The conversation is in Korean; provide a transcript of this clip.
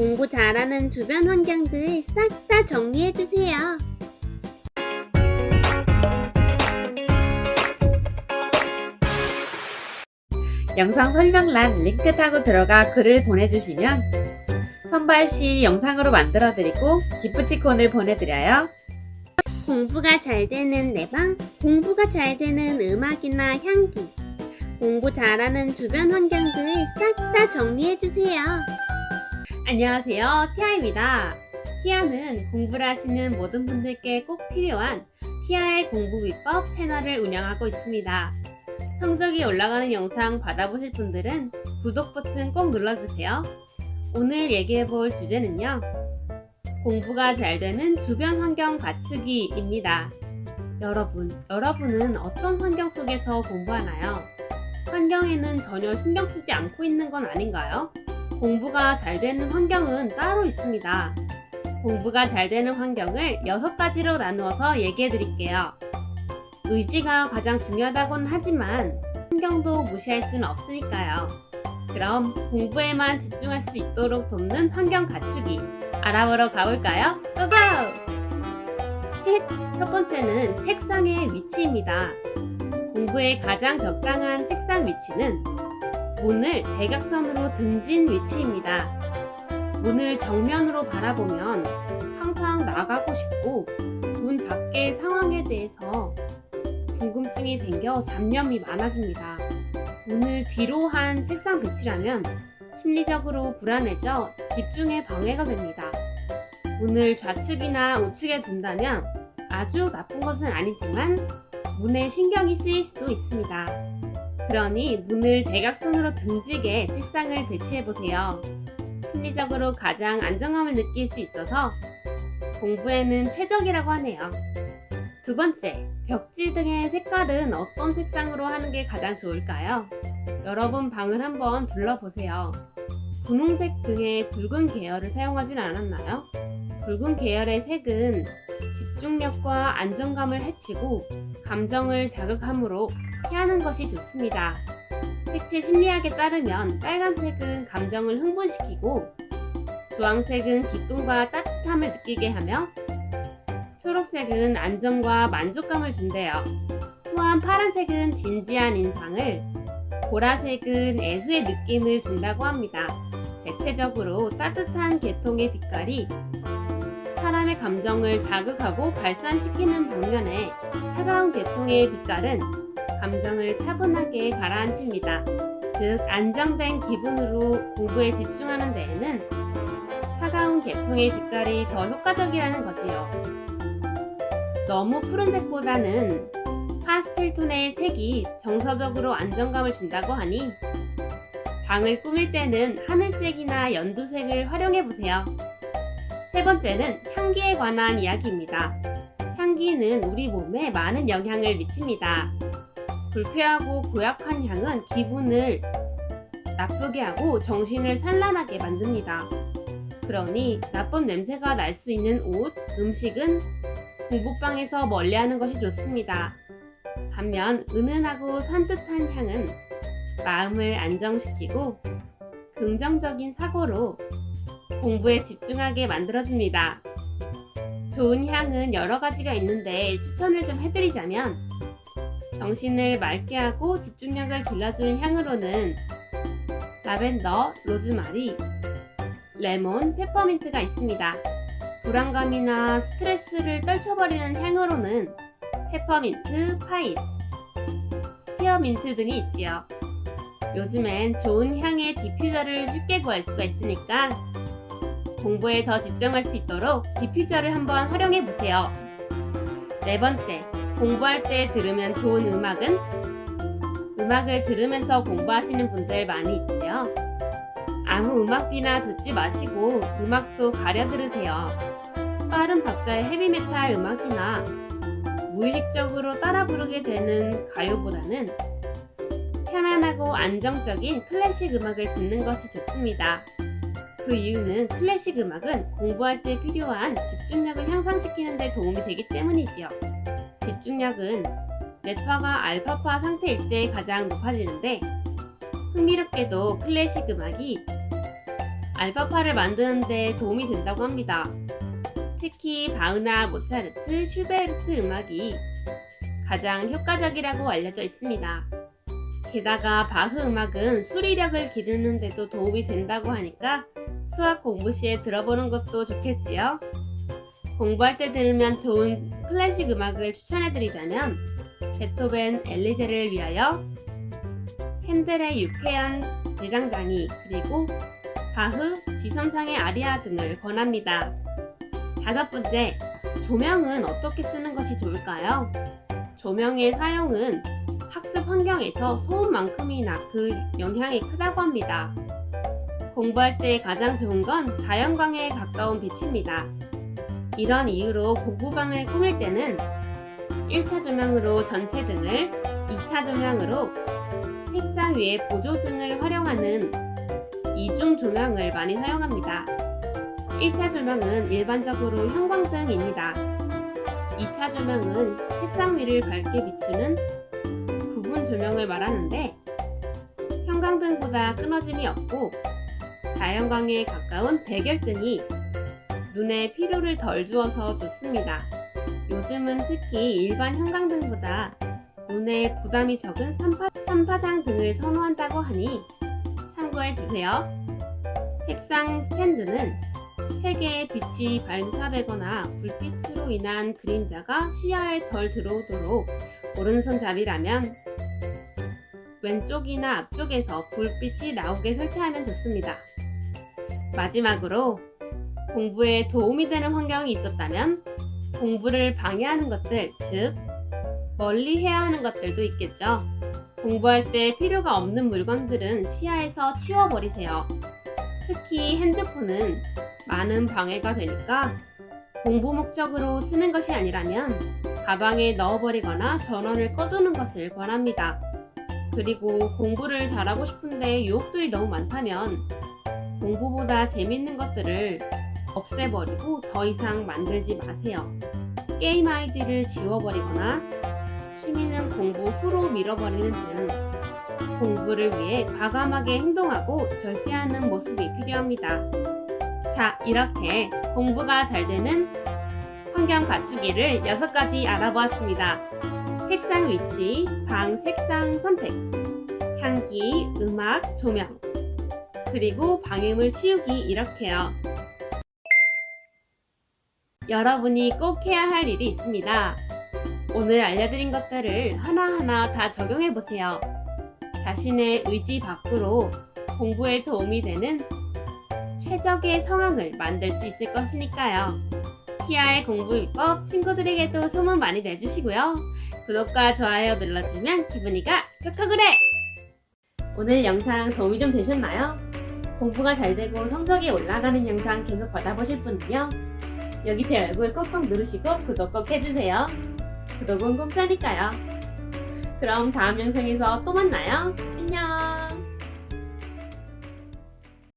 공부 잘하는 주변 환경들 싹 다 정리해주세요. 영상 설명란 링크 타고 들어가 글을 보내주시면 선발 시 영상으로 만들어드리고 기프티콘을 보내드려요. 공부가 잘 되는 내 방, 공부가 잘 되는 음악이나 향기, 공부 잘하는 주변 환경들 싹 다 정리해주세요. 안녕하세요. 티아입니다. 티아는 공부를 하시는 모든 분들께 꼭 필요한 티아의 공부 비법 채널을 운영하고 있습니다. 성적이 올라가는 영상 받아보실 분들은 구독 버튼 꼭 눌러주세요. 오늘 얘기해 볼 주제는요. 공부가 잘 되는 주변 환경 갖추기입니다. 여러분, 여러분은 어떤 환경 속에서 공부하나요? 환경에는 전혀 신경 쓰지 않고 있는 건 아닌가요? 공부가 잘 되는 환경은 따로 있습니다. 공부가 잘 되는 환경을 여섯 가지로 나누어서 얘기해 드릴게요. 의지가 가장 중요하다고는 하지만 환경도 무시할 수는 없으니까요. 그럼 공부에만 집중할 수 있도록 돕는 환경 갖추기 알아보러 가볼까요? 고고! 셋, 첫 번째는 책상의 위치입니다. 공부에 가장 적당한 책상 위치는 문을 대각선으로 등진 위치입니다. 문을 정면으로 바라보면 항상 나가고 싶고 문 밖의 상황에 대해서 궁금증이 생겨 잡념이 많아집니다. 문을 뒤로 한 책상 배치라면 심리적으로 불안해져 집중에 방해가 됩니다. 문을 좌측이나 우측에 둔다면 아주 나쁜 것은 아니지만 문에 신경이 쓰일 수도 있습니다. 그러니 문을 대각선으로 등지게 책상을 배치해 보세요. 심리적으로 가장 안정감을 느낄 수 있어서 공부에는 최적이라고 하네요. 두 번째, 벽지 등의 색깔은 어떤 색상으로 하는 게 가장 좋을까요? 여러분 방을 한번 둘러보세요. 분홍색 등의 붉은 계열을 사용하진 않았나요? 붉은 계열의 색은 집중력과 안정감을 해치고 감정을 자극하므로 피하는 것이 좋습니다. 색채 심리학에 따르면 빨간색은 감정을 흥분시키고 주황색은 기쁨과 따뜻함을 느끼게 하며 초록색은 안정과 만족감을 준대요. 또한 파란색은 진지한 인상을, 보라색은 애수의 느낌을 준다고 합니다. 대체적으로 따뜻한 계통의 빛깔이 사람의 감정을 자극하고 발산시키는 반면에 차가운 계통의 빛깔은 감정을 차분하게 가라앉힙니다. 즉, 안정된 기분으로 공부에 집중하는 데에는 차가운 계통의 빛깔이 더 효과적이라는 거지요. 너무 푸른색보다는 파스텔 톤의 색이 정서적으로 안정감을 준다고 하니 방을 꾸밀 때는 하늘색이나 연두색을 활용해 보세요. 세 번째는 향기에 관한 이야기입니다. 향기는 우리 몸에 많은 영향을 미칩니다. 불쾌하고 고약한 향은 기분을 나쁘게 하고 정신을 산란하게 만듭니다. 그러니 나쁜 냄새가 날 수 있는 옷, 음식은 공부방에서 멀리하는 것이 좋습니다. 반면 은은하고 산뜻한 향은 마음을 안정시키고 긍정적인 사고로 공부에 집중하게 만들어줍니다. 좋은 향은 여러 가지가 있는데 추천을 좀 해드리자면 정신을 맑게 하고 집중력을 길러주는 향으로는 라벤더, 로즈마리, 레몬, 페퍼민트가 있습니다. 불안감이나 스트레스를 떨쳐버리는 향으로는 페퍼민트, 파인, 스피어민트 등이 있지요. 요즘엔 좋은 향의 디퓨저를 쉽게 구할 수가 있으니까 공부에 더 집중할 수 있도록 디퓨저를 한번 활용해 보세요. 네 번째, 공부할 때 들으면 좋은 음악은 음악을 들으면서 공부하시는 분들 많이 있지요. 아무 음악이나 듣지 마시고 음악도 가려 들으세요. 빠른 박자의 헤비메탈 음악이나 무의식적으로 따라 부르게 되는 가요보다는 편안하고 안정적인 클래식 음악을 듣는 것이 좋습니다. 그 이유는 클래식 음악은 공부할 때 필요한 집중력을 향상시키는 데 도움이 되기 때문이지요. 집중력은 네파가 알파파 상태일 때 가장 높아지는데 흥미롭게도 클래식 음악이 알파파를 만드는 데 도움이 된다고 합니다. 특히 바흐나, 모차르트, 슈베르트 음악이 가장 효과적이라고 알려져 있습니다. 게다가 바흐 음악은 수리력을 기르는 데도 도움이 된다고 하니까 수학 공부 시에 들어보는 것도 좋겠지요. 공부할 때 들으면 좋은 클래식 음악을 추천해드리자면 베토벤 엘리제를 위하여 핸델의 유쾌한 대장장이 그리고 바흐 지선상의 아리아 등을 권합니다. 다섯 번째, 조명은 어떻게 쓰는 것이 좋을까요? 조명의 사용은 학습 환경에서 소음만큼이나 그 영향이 크다고 합니다. 공부할 때 가장 좋은 건 자연광에 가까운 빛입니다. 이런 이유로 공부방을 꾸밀 때는 1차 조명으로 전체 등을, 2차 조명으로 책상 위에 보조 등을 활용하는 이중 조명을 많이 사용합니다. 1차 조명은 일반적으로 형광등입니다. 2차 조명은 책상 위를 밝게 비추는 부분 조명을 말하는데 형광등보다 끊어짐이 없고 자연광에 가까운 백열등이 눈에 피로를 덜 주어서 좋습니다. 요즘은 특히 일반 형광등보다 눈에 부담이 적은 삼파, 삼파장 등을 선호한다고 하니 참고해 주세요. 책상 스탠드는 세개의 빛이 반사되거나 불빛으로 인한 그림자가 시야에 덜 들어오도록 오른손 잡이라면 왼쪽이나 앞쪽에서 불빛이 나오게 설치하면 좋습니다. 마지막으로 공부에 도움이 되는 환경이 있었다면 공부를 방해하는 것들, 즉 멀리 해야 하는 것들도 있겠죠. 공부할 때 필요가 없는 물건들은 시야에서 치워버리세요. 특히 핸드폰은 많은 방해가 되니까 공부 목적으로 쓰는 것이 아니라면 가방에 넣어버리거나 전원을 꺼두는 것을 권합니다. 그리고 공부를 잘하고 싶은데 유혹들이 너무 많다면 공부보다 재밌는 것들을 없애버리고 더 이상 만들지 마세요. 게임 아이디를 지워버리거나 취미는 공부 후로 밀어버리는 등 공부를 위해 과감하게 행동하고 절제하는 모습이 필요합니다. 자, 이렇게 공부가 잘 되는 환경 갖추기를 6가지 알아보았습니다. 책상 위치, 방 색상 선택, 향기, 음악, 조명, 그리고 방해물 치우기 이렇게요. 여러분이 꼭 해야 할 일이 있습니다. 오늘 알려드린 것들을 하나하나 다 적용해 보세요. 자신의 의지 밖으로 공부에 도움이 되는 최적의 상황을 만들 수 있을 것이니까요. 티아의 공부 비법 친구들에게도 소문 많이 내주시고요. 구독과 좋아요 눌러주면 기분이가 촉하구래! 오늘 영상 도움이 좀 되셨나요? 공부가 잘 되고 성적이 올라가는 영상 계속 받아보실 분은요. 여기 제 얼굴 꼭꼭 누르시고 구독 꼭 해주세요. 구독은 공짜니까요. 그럼 다음 영상에서 또 만나요. 안녕!